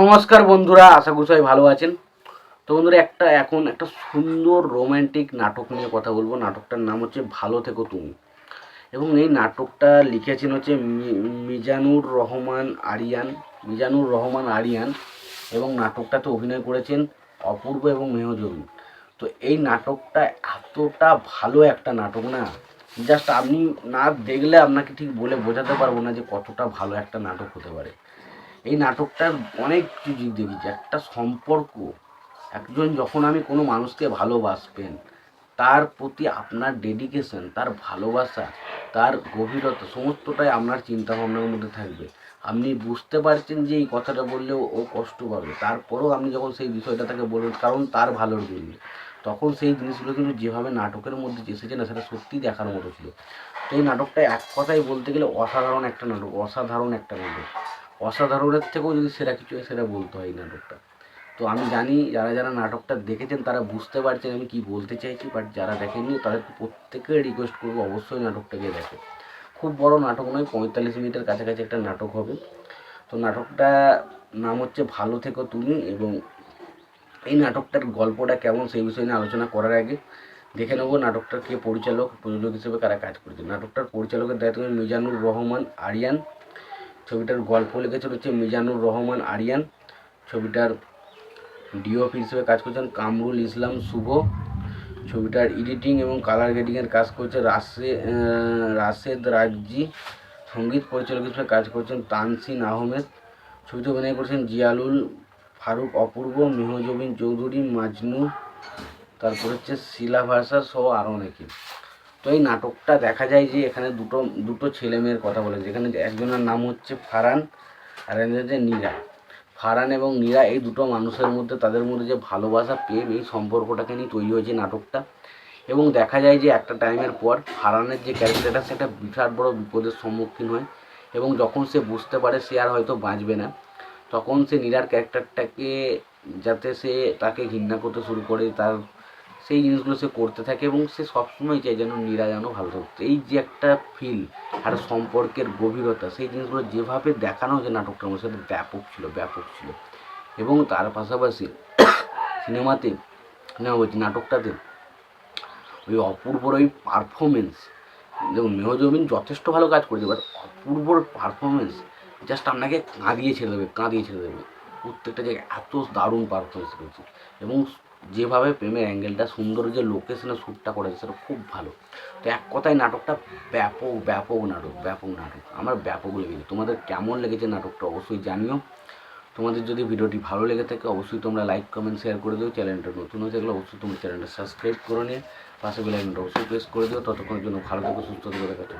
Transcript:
নমস্কার বন্ধুরা, আশা করি সবাই ভালো আছেন। তো বন্ধুরা, একটা এখন একটা সুন্দর রোমান্টিক নাটক নিয়ে কথা বলব। নাটকটার নাম হচ্ছে ভালো থেকো তুমি। এবং এই নাটকটা লিখেছেন হচ্ছে মিজানুর রহমান আরিয়ান, মিজানুর রহমান আরিয়ান। এবং নাটকটাতে অভিনয় করেছেন অপূর্ব এবং মেহজবি তো এই নাটকটা এতটা ভালো একটা নাটক না জাস্ট আপনি না দেখলে আপনাকে ঠিক বলে বোঝাতে পারব না যে কতটা ভালো একটা নাটক হতে পারে। এই নাটকটার অনেক কিছু দেখেছি। একটা সম্পর্ক, একজন যখন আমি কোনো মানুষকে ভালোবাসবেন, তার প্রতি আপনার ডেডিকেশন তার ভালোবাসা, তার গভীরতা, সমস্তটাই আপনার চিন্তা ভাবনার মধ্যে থাকবে। আপনি বুঝতে পারছেন যে এই কথাটা বললেও ও কষ্ট পাবে। তারপরেও আপনি যখন সেই বিষয়টা তাকে বলবেন, কারণ তার ভালোর জন্য, তখন সেই জিনিসগুলো কিন্তু যেভাবে নাটকের মধ্যে এসেছে না, সেটা সত্যিই দেখার মতো ছিল। তো এই নাটকটা এক কথায় বলতে গেলে অসাধারণ একটা নাটক, অসাধারণ একটা নাটক। অসাধারণের থেকেও যদি সেরা কিছু হয়, সেটা বলতে হয় এই নাটকটা। তো আমি জানি যারা যারা নাটকটা দেখেছেন, তারা বুঝতে পারছেন আমি কি বলতে চাইছি বাট যারা দেখেননি, তাদের প্রত্যেকে রিকোয়েস্ট করব অবশ্যই নাটকটাকে দেখে। খুব বড় নাটক নয়, পঁয়তাল্লিশ মিনিটের কাছাকাছি একটা নাটক হবে। তো নাটকটা নাম হচ্ছে ভালো থেকো তুমি, এবং এই নাটকটার গল্পটা কেমন, সেই বিষয় নিয়ে আলোচনা করার আগে দেখে নেব নাটকটার কে পরিচালক, প্রযোজক হিসেবে কারা কাজ করেছে। নাটকটার পরিচালকের দায়িত্ব মিজানুর রহমান, আরিয়ান। ছবিটার গল্প লিখেছেন হচ্ছে মিজানুর রহমান আরিয়ান। ছবিটার ডিওপি হিসেবে কাজ করছেন কামরুল ইসলাম শুভ। ছবিটার এডিটিং এবং কালার গ্রেডিংয়ের কাজ করছে রাশে রাশেদ রাগজি। সংগীত পরিচালক হিসেবে কাজ করছেন তানসিন আহমেদ। ছবিতে অভিনয় করেছেন জিয়ালুল ফারুক, অপূর্ব, মেহজবিন চৌধুরী, মাজনু। তারপর হচ্ছে শিলা ভাষা সহ আরও অনেকে। তো এই নাটকটা দেখা যায় যে এখানে দুটো দুটো ছেলে মেয়ের কথা বলে যেখানে একজনের নাম হচ্ছে ফারান আর হচ্ছে নীরা। ফারান এবং নীরা এই দুটো মানুষের মধ্যে তাদের মধ্যে যে ভালোবাসা প্রেম এই সম্পর্কটাকে নিয়ে তৈরি হয়েছে নাটকটা। এবং দেখা যায় যে একটা টাইমের পর ফারানের যে ক্যারেক্টারটা, সেটা বিরাট বড় বিপদের সম্মুখীন হয় এবং যখন সে বুঝতে পারে সে আর হয়তো বাঁচবে না, তখন সে নীরার ক্যারেক্টারটাকে, যাতে সে তাকে ঘৃণা করতে শুরু করে, তার সেই জিনিসগুলো সে করতে থাকে এবং সে সবসময় চায় যেন নীরা যেন ভালো থাকতো এই যে একটা ফিল আর সম্পর্কের গভীরতা, সেই জিনিসগুলো যেভাবে দেখানো হয়েছে নাটকটার মধ্যে, সেটা ব্যাপক ছিল ব্যাপক ছিল। এবং তার পাশাপাশি সিনেমাতে না বলছি নাটকটাতে, ওই অপূর্বর ওই পারফরমেন্স দেখুন মেহজমিন যথেষ্ট ভালো কাজ করেছে বাট অপূর্বর পারফরমেন্স জাস্ট আপনাকে কাঁদিয়ে ছেড়ে দেবে, কাঁদিয়ে ছেড়ে দেবে। প্রত্যেকটা জায়গায় এত দারুণ পারফরমেন্স করেছে। এবং যেভাবে প্রেমের অ্যাঙ্গেলটা সুন্দর যে লোকেশনে শ্যুটটা করেছে, সেটা খুব ভালো। তো এক কথায় নাটকটা ব্যাপক ব্যাপক নাটক ব্যাপক নাটক। আমার ব্যাপক লেগেছে। তোমাদের কেমন লেগেছে নাটকটা অবশ্যই জানিও। তোমাদের যদি ভিডিওটি ভালো লেগে থাকে, অবশ্যই তোমরা লাইক কমেন্ট শেয়ার করে দিও। চ্যানেলটা নতুন হয়ে থাকলে অবশ্যই তোমার চ্যানেলটা সাবস্ক্রাইব করে নিয়ে পাশে বেলাইকনটা অবশ্যই প্রেস করে দিও। ততক্ষণের জন্য ভালো থেকো, সুস্থ থেকো দেখাতে